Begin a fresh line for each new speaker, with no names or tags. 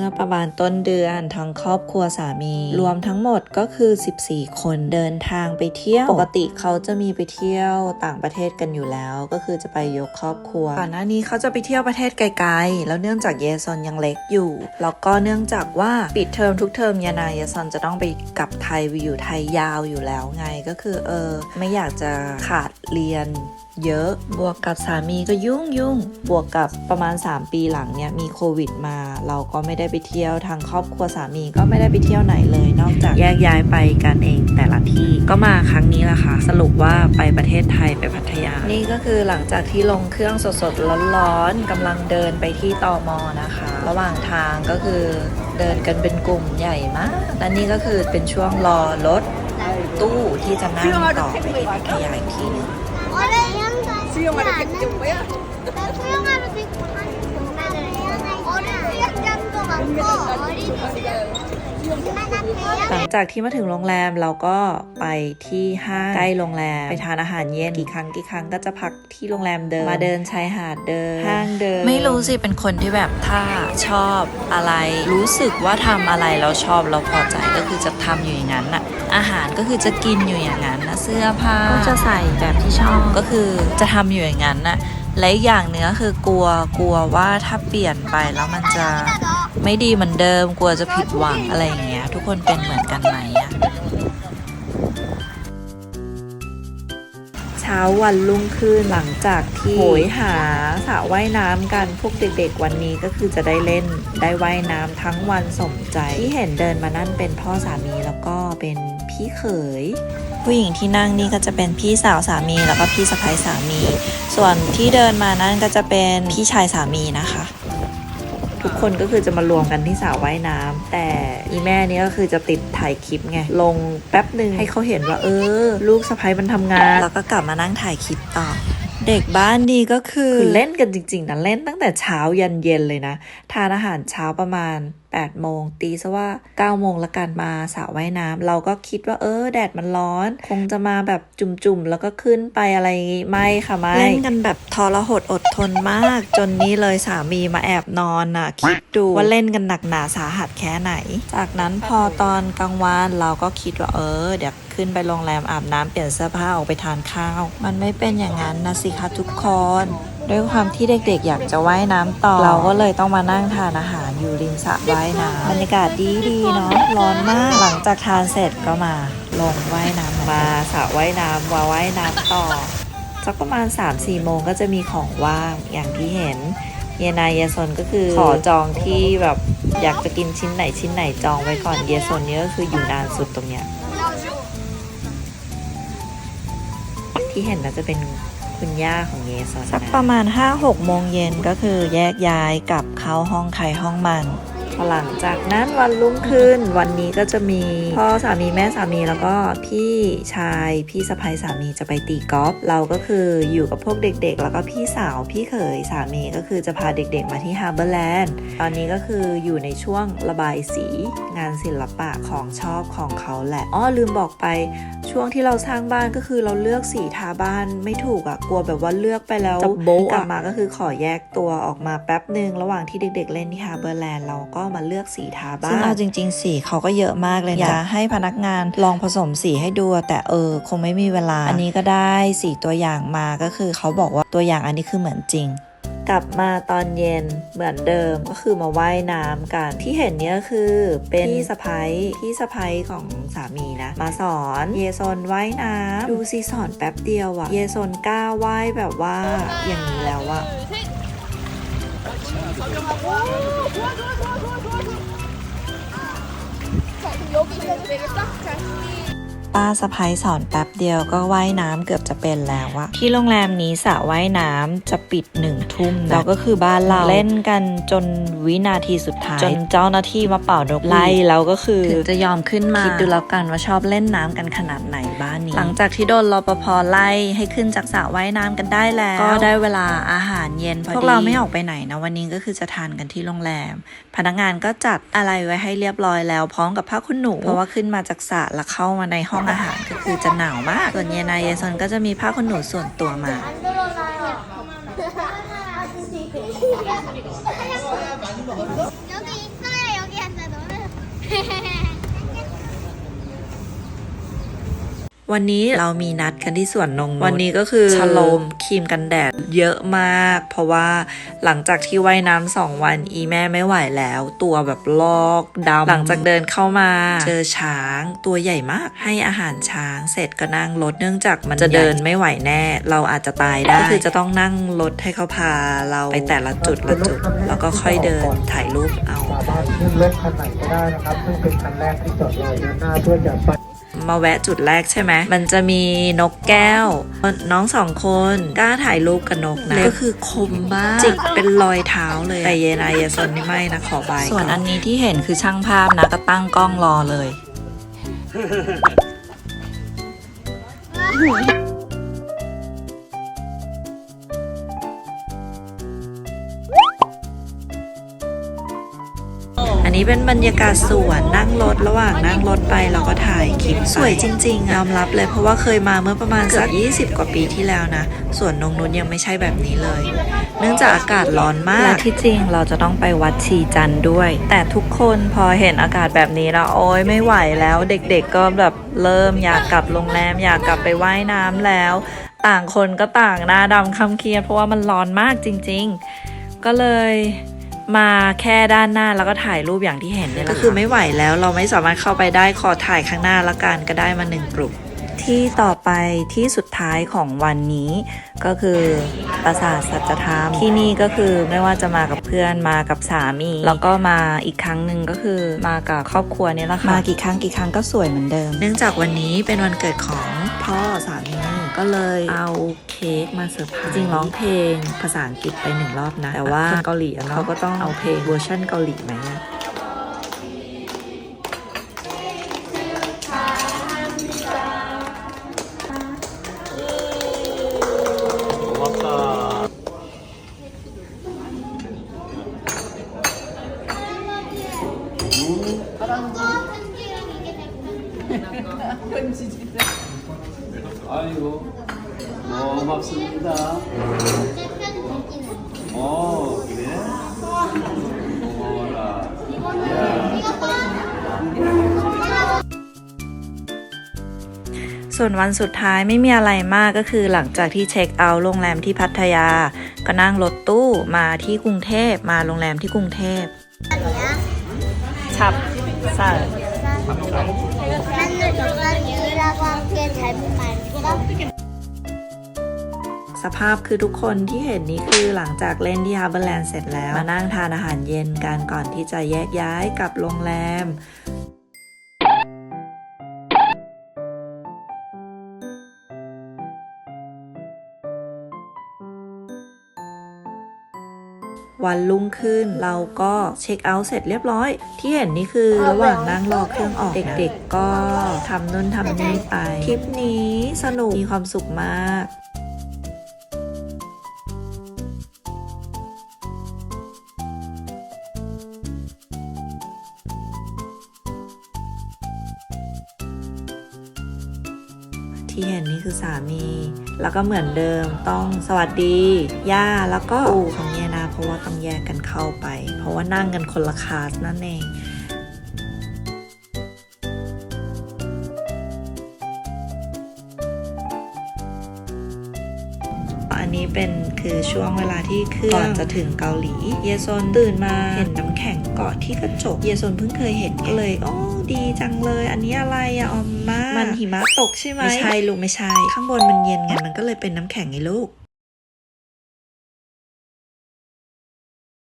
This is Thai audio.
มื่อประมาณต้นเดือนทั้งครอบครัวสามี รวมทั้งหมดก็คือ 14 คนเดินทางไปเที่ยว ปกติเขาจะมีไปเที่ยวต่างประเทศกันอยู่แล้ว ก็คือจะไปยกครอบครัวก่อนหน้านี้เขาจะไปเที่ยวประเทศไกลๆ แล้วเนื่องจากเยซอนยังเล็กอยู่ แล้วก็เนื่องจากว่าปิดเทอมทุกเทอมยานายเยซอนจะต้องไปกลับไทยไปอยู่ไทยยาวอยู่แล้วไงก็คือเออไม่อยากจะขาดเรียน เยอะ บวกกับสามีก็ยุ่งยุ่ง บวกกับประมาณ 3 ปีหลังเนี่ยมีโควิดมา เราก็ไม่ได้ไปเที่ยวทางครอบครัวสามีก็ไม่ได้ไปเที่ยวไหนเลย นอกจากแยกย้ายไปกันเองแต่ละที่ก็มาครั้งนี้แหละค่ะ สรุปว่าไปประเทศไทยไปพัทยา นี่ก็คือหลังจากที่ลงเครื่องสดๆร้อนๆกำลังเดินไปที่ตอมอนะคะ ระหว่างทางก็คือเดินกันเป็นกลุ่มใหญ่มากและนี่ก็คือเป็นช่วงรอรถตู้ที่จะนั่งต่อไปพัทยาอีกทีนึง
수영하러 데리고 온 거야?
나 수영하러 데리고 거야. 어린 수영장도 많고 어린이 수영장
หลังจากที่มาถึงโรงแรมเราก็ไปที่ห้างใกล้โรงแรม ไปทานอาหารเย็นกี่ครั้งกี่ครั้งก็จะพักที่โรงแรมเดิมมาเดินชายหาดเดินห้างเดินไม่รู้สิเป็นคนที่แบบถ้าชอบอะไร รู้สึกว่าทำอะไรเราชอบเราพอใจก็คือจะทำอยู่อย่างนั้นน่ะอาหารก็คือจะกินอยู่อย่างนั้นนะเสื้อผ้าก็จะใส่แบบที่ชอบก็คือจะทำอยู่อย่างนั้นน่ะและอีกอย่างเนื้อคือกลัวกลัวว่าถ้าเปลี่ยนไปแล้วมันจะ ไม่ดีเหมือนเดิมกลัวจะผิดหวังอะไรอย่างเงี้ย ทุกคนเป็นเหมือนกันไหมอะเช้าวันรุ่งขึ้นหลังจากที่โหยหาสระว่ายน้ำกันพวกเด็กๆวันนี้ก็คือจะได้เล่นได้ว่ายน้ำทั้งวันสมใจที่เห็นเดินมานั่นเป็นพ่อสามีแล้วก็เป็นพี่เขยผู้หญิงที่นั่งนี่ก็จะเป็นพี่สาวสามีแล้วก็พี่สะใภ้สามี ส่วนที่เดินมานั่นก็จะเป็นพี่ชายสามีนะคะทุก คนก็คือจะมารวมกันที่สระว่ายน้ำแต่อีแม่นี่ก็คือจะติดถ่ายคลิปไง ลงแป๊บหนึ่งให้เขาเห็นว่า เออ ลูกสะพ้ยมันทำงาน แล้วก็กลับมานั่งถ่ายคลิปต่อเด็กบ้านดีก็คือคือเล่นกันจริงๆนะเล่นตั้งแต่เช้ายันเย็นเลยนะ ทานอาหารเช้าประมาณ 8 โมง ตีซะว่า 9 โมงละกันมาสระว่ายน้ำเราก็คิดว่าเออ แดดมันร้อน คงจะมาแบบจุ่มๆ แล้วก็ขึ้นไปอะไรไม่ค่ะไม่เล่นกันแบบทรหดอดทนมาก จนนี้เลยสามีมาแอบนอนน่ะ คิดดูว่าเล่นกันหนักหนาสาหัสแค่ไหน จากนั้นพอตอนกลางวันเราก็คิดว่าเออ เดี๋ยวขึ้นไปโรงแรมอาบน้ำเปลี่ยนเสื้อผ้าออกไปทานข้าว มันไม่เป็นอย่างนั้นนะสิคะทุกคน ด้วยความที่เด็กๆ อยากจะว่ายน้ำต่อ เราก็เลยต้องมานั่งทานอาหารอยู่ริมสระว่ายน้ำบรรยากาศดีๆเนาะร้อนมากหลังจากทานเสร็จก็มาลงว่ายน้ำมาสระว่ายน้ำมาว่ายน้ำต่อสักประมาณ 3-4 โมงก็จะมีของว่างอย่างที่เห็นเยนายเยซนก็คือขอจองที่แบบอยากจะกินชิ้นไหนชิ้นไหนจองไว้ก่อนเยซนนี่ก็คืออยู่นานสุดตรงเนี้ยที่เห็นน่าจะเป็น คุณย่าของเยสสักประมาณ 5-6 โมงเย็นก็คือแยกย้ายกลับเข้าห้องใครห้องมัน พอหลังจากนั้นวันรุ่งขึ้นวันนี้ก็จะมีพ่อสามีแม่สามีแล้วก็พี่ชายพี่สะใภ้สามีจะไปตีกอล์ฟเราก็คืออยู่กับพวกเด็กๆ แล้วก็พี่สาวพี่เขยสามีก็คือจะพาเด็กๆมาที่ฮาร์เบอร์แลนด์ตอนนี้ก็คืออยู่ในช่วงระบายสีงานศิลปะของชอบของเขาแหละอ้อลืมบอกไป ช่วงที่เราสร้างบ้านก็คือเราเลือกสีทาบ้านไม่ถูกอะกลัวแบบว่าเลือกไปแล้วจะโบ๊ะกลับมาก็คือขอแยกตัวออกมาแป๊บหนึ่งระหว่างที่เด็ก ๆ เล่นที่ฮาร์เบอร์แลนด์เราก็มาเลือกสีทาบ้านซึ่งเอาจริง ๆ สีเขาก็เยอะมากเลยนะอยากให้พนักงานลองผสมสีให้ดู แต่เออ คงไม่มีเวลา อันนี้ก็ได้สีตัวอย่างมาก็คือเขาบอกว่าตัวอย่างอันนี้คือเหมือนจริงกลับมาตอนเย็นเหมือนเดิมก็คือมาว่ายน้ำกัน ที่เห็นเนี้ยคือเป็นพี่สะพ้ยพี่สะพ้ยของสามีนะ มาสอนเยซนว่ายน้ำดูสิสอนแป๊บเดียวอะเยซนกล้าว่ายแบบว่าอย่างนี้แล้วอะ
여기 있어도 되겠다? 자,
ป้าสะพ้ยสอนแป๊บเดียวก็ว่ายน้ำเกือบจะเป็นแล้วอะที่โรงแรมนี้สระว่ายน้ำจะปิดหนึ่งทุ่มนะแล้วก็คือบ้านเราเล่นกันจนวินาทีสุดท้าย จนเจ้าหน้าที่มาเป่านกไล่แล้วก็คือถึงจะยอมขึ้นมาคิดดูแล้วกันว่าชอบเล่นน้ำกันขนาดไหนบ้านนี้ หลังจากที่โดนรปภไล่ให้ขึ้นจากสระว่ายน้ำกันได้แล้ว ก็ได้เวลาอาหารเย็นพอดีพวกเราไม่ออกไปไหนนะวันนี้ก็คือจะทานกันที่โรงแรม พนักงานก็จัดอะไรไว้ให้เรียบร้อยแล้วพร้อมกับผ้าขนหนู เพราะว่าขึ้นมาจากสระแล้วเข้ามาในห้ององอาหารก็คือจะหนาวมาก ส่วนเยนายเยซอนก็จะมีผ้าขนหนูส่วนตัวมา
여기 있어
วันนี้เรามีนัดกันที่สวนนงนุชวันนี้ก็คือฉลมครีมกันแดดเยอะมาก เพราะว่าหลังจากที่ว่ายน้ำสองวันอีแม่ไม่ไหวแล้ว ตัวแบบลอกดำหลังจากเดินเข้ามา เจอช้างตัวใหญ่มาก ให้อาหารช้างเสร็จก็นั่งรถเนื่องจากมันจะเดินไม่ไหวแน่ เราอาจจะตายได้ก็คือจะต้องนั่งรถให้เขาพาเราไปแต่ละจุดละจุด แล้วก็ค่อยเดินถ่ายรูปเอา
สามารถขึ้นรถคันไหนก็ได้นะครับซึ่งเป็นคันแรกที่จอดรออยู่ด้านหน้าเพื่อจะไป
มาแวะจุดแรกใช่ไหม มันจะมีนกแก้ว น้องสองคนกล้าถ่ายรูปกับนกนะ ก็คือคมมากจิกเป็นรอยเท้าเลย แต่เยนายเยซนนี่ไม่นะขอบายส่วนอันนี้ที่เห็นคือช่างภาพนะก็ตั้งกล้องรอเลย นนี้เป็นบรรยากาศสวนนั่งรถระหว่างนั่งรถไปเราก็ถ่ายคลิปสวยจริงๆยอมรับเลยเพราะว่าเคยมาเมื่อประมาณสัก 20 กว่าปีที่แล้วนะสวนนงนุชยังไม่ใช่แบบนี้เลย เนื่องจากอากาศร้อนมากและที่จริงเราจะต้องไปวัดชีจันทร์ด้วย แต่ทุกคนพอเห็นอากาศแบบนี้แล้วโอ๊ยไม่ไหวแล้ว เด็กๆก็แบบเริ่มอยากกลับโรงแรมอยากกลับไปว่ายน้ำแล้ว ต่างคนก็ต่างหน้าดำคำเครียดเพราะว่ามันร้อนมากจริง ๆ ก็เลย มาแค่ด้านหน้าแล้วก็ถ่ายรูปอย่างที่เห็นเนี่ยแหละก็คือไม่ไหวแล้วเราไม่สามารถเข้าไปได้ขอถ่ายข้างหน้าละกันก็ได้มาหนึ่งกลุ่มที่ต่อไปที่สุดท้ายของวันนี้ก็คือปราสาทสัจธรรมที่นี่ก็คือไม่ว่าจะมากับเพื่อนมากับสามี แล้วก็มาอีกครั้งหนึ่งก็คือมากับครอบครัวเนี่ยแหละค่ะมากี่ครั้งกี่ครั้งก็สวยเหมือนเดิม เนื่องจากวันนี้เป็นวันเกิดของพ่อสามี ก็เลยเอาเค้กมาเซอร์ไพรส์จริงร้องเพลงภาษาอังกฤษไปหนึ่งรอบนะ แต่ว่าคนเกาหลีอะเนาะเขาก็ต้องเอาเพลงเวอร์ชันเกาหลีไหมอะ
아이고 고맙습니다. 어 그래? 고마워라.
ส่วนวันสุดท้ายไม่มีอะไรมากก็คือหลังจากที่เช็คเอาท์โรงแรมที่พัทยา ก็นั่งรถตู้มาที่กรุงเทพมาโรงแรมที่กรุงเทพ ชับสั่ง สภาพคือทุกคนที่เห็นนี้คือหลังจากเล่นที่ฮาร์เบอร์แลนด์เสร็จแล้ว มานั่งทานอาหารเย็นกันก่อนที่จะแยกย้ายกลับโรงแรม วันรุ่งขึ้นเราก็เช็คเอาท์เสร็จเรียบร้อย ที่เห็นนี่คือระหว่างนั่งรอเครื่องออกเด็กๆก็ทำนู่นทำนี่ไปทริปนี้สนุกมีความสุขมากที่เห็นนี่คือสามี แล้วก็เหมือนเดิมต้องสวัสดี ย่าแล้วก็ปู่ของเยนาเพราะว่าต้องแยกกันเข้าไป เพราะว่านั่งกันคนละคาสนั่นเอง คือช่วงเวลาที่เครื่องก่อนจะถึงเกาหลี เยซนตื่นมาเห็นน้ำแข็งเกาะที่กระจก เยซนเพิ่งเคยเห็นก็เลยโอ้ดีจังเลย อันนี้อะไรอะออมมามันหิมะตกใช่ไหมไม่ใช่ลูกไม่ใช่ ข้างบนมันเย็นไงมันก็เลยเป็นน้ำแข็งไงลูก